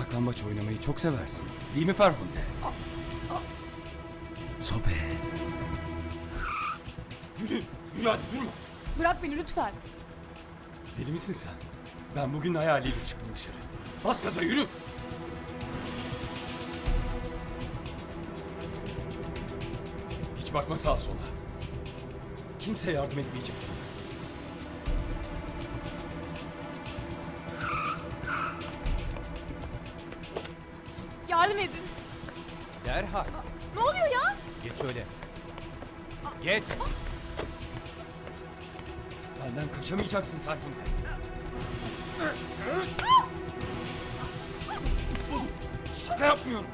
Saklambaç oynamayı çok seversin. Değil mi Ferhunde? Sobe. Yürü, yürü hadi durma. Bırak beni lütfen. Deli misin sen? Ben bugün hayaliyle çıktım dışarı. Bas gaza yürü. Hiç bakma sağa sola. Kimse yardım etmeyecek sana. Ya? Geç şöyle. Geç. Benden kaçamayacaksın Ferhunde. Sus! Şaka yapmıyorum.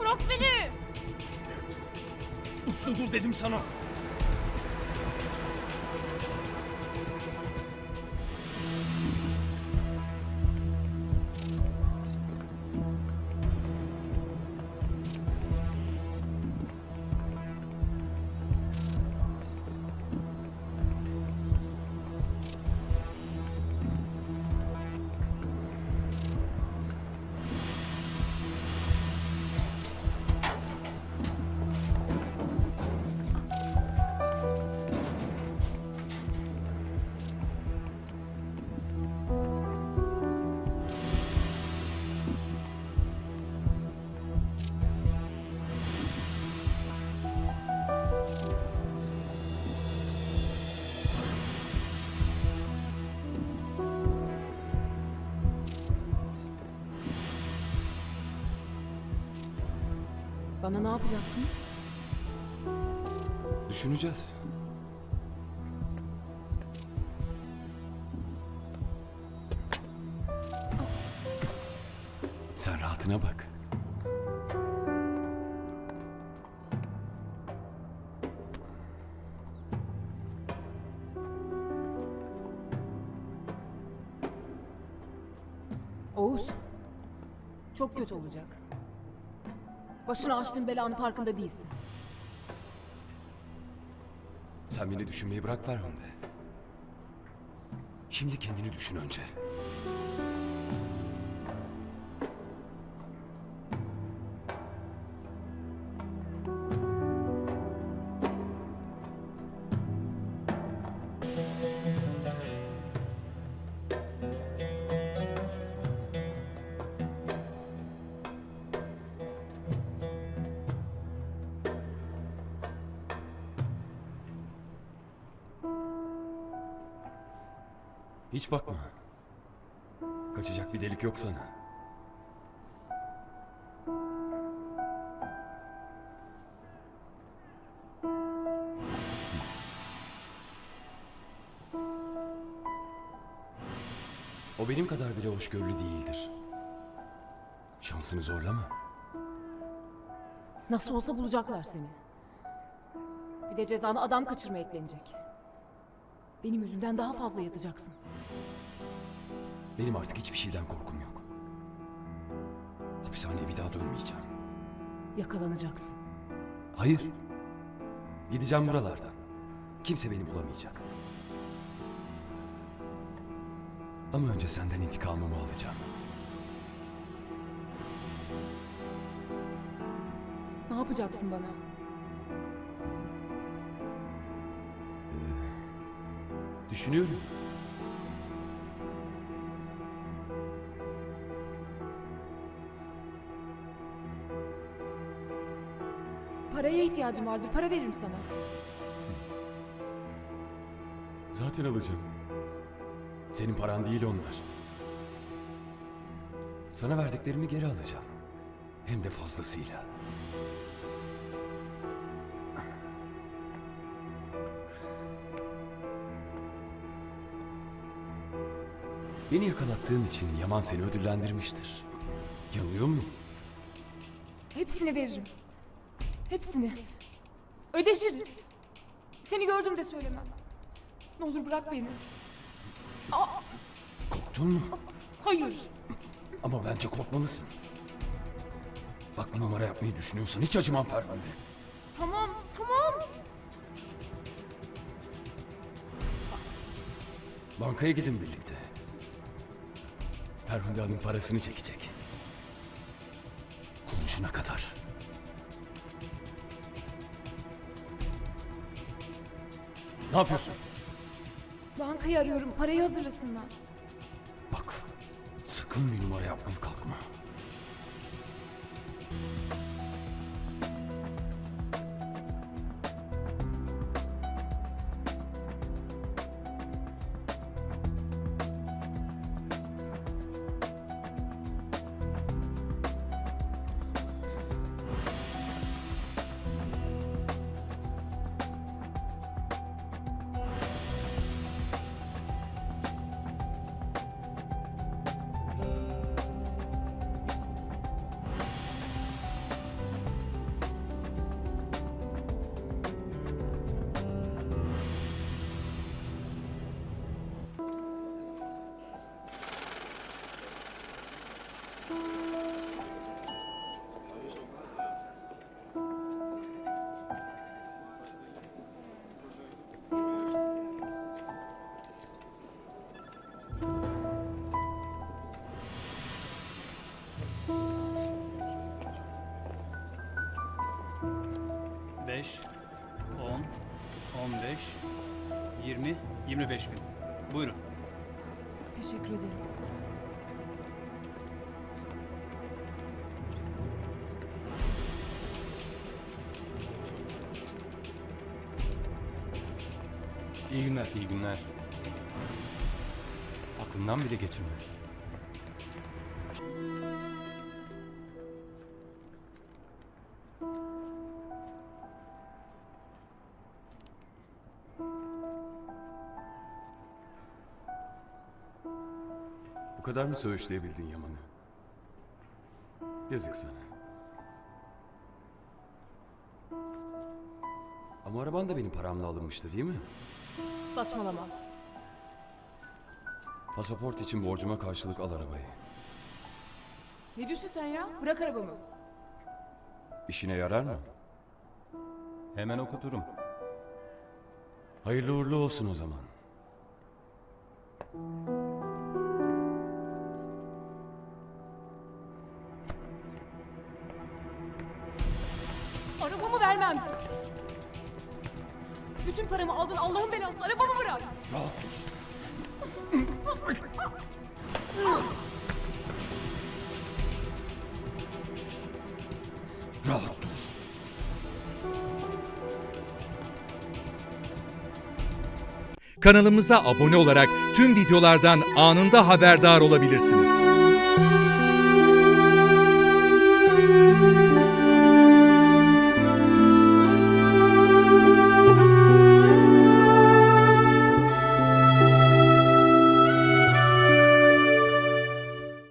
Bırak beni. Uslu dur dedim sana. Bana ne yapacaksınız? Düşüneceğiz. Sen rahatına bak. Oğuz. Çok kötü olacak. Başına açtığın belanın farkında değilsin. Sen beni düşünmeyi bırak Ferhunde. Şimdi kendini düşün önce. Hiç bakma. Kaçacak bir delik yok sana. O benim kadar bile hoşgörülü değildir. Şansını zorlama. Nasıl olsa bulacaklar seni. Bir de cezana adam kaçırma eklenecek. Benim yüzümden daha fazla yatacaksın. Benim artık hiçbir şeyden korkum yok. Hapishaneye bir daha dönmeyeceğim. Yakalanacaksın. Hayır. Gideceğim buralardan. Kimse beni bulamayacak. Ama önce senden intikamımı alacağım. Ne yapacaksın bana? Düşünüyorum. Paraya ihtiyacım vardır. Para veririm sana. Zaten alacağım. Senin paran değil onlar. Sana verdiklerimi geri alacağım. Hem de fazlasıyla. Beni yakalattığın için Yaman seni ödüllendirmiştir. Yanılıyor muyum? Hepsini veririm. Hepsini. Ödeşiriz. Seni gördüm de söylemem. Ne olur bırak beni. Aa, Korktun mu? hayır. Ama bence korkmalısın. Bak bu numara yapmayı düşünüyorsan hiç acımam Ferhande. Tamam, tamam. Bankaya gidin birlikte. Ferhunde Hanım parasını çekecek. Kuruşuna kadar. Ne yapıyorsun? Bankayı arıyorum. Parayı hazırlasınlar. Bak, sakın bir numara yapmaya kalkma. Beş, on, on beş, yirmi, yirmi beş bin. Buyurun. Teşekkür ederim. İyi günler. İyi günler. Aklından bile geçirme. Kadar mı söğüşleyebildin Yaman'ı? Yazık sana. Ama araban da benim paramla alınmıştı değil mi? Saçmalama. Pasaport için borcuma karşılık al arabayı. Ne diyorsun sen ya? Bırak arabamı. İşine yarar mı? Hemen okuturum. Hayırlı uğurlu olsun o zaman. Arabamı vermem. Bütün paramı aldın Allah'ın belası. Arabamı bırak. Rahat dur. Rahat dur. Kanalımıza abone olarak tüm videolardan anında haberdar olabilirsiniz.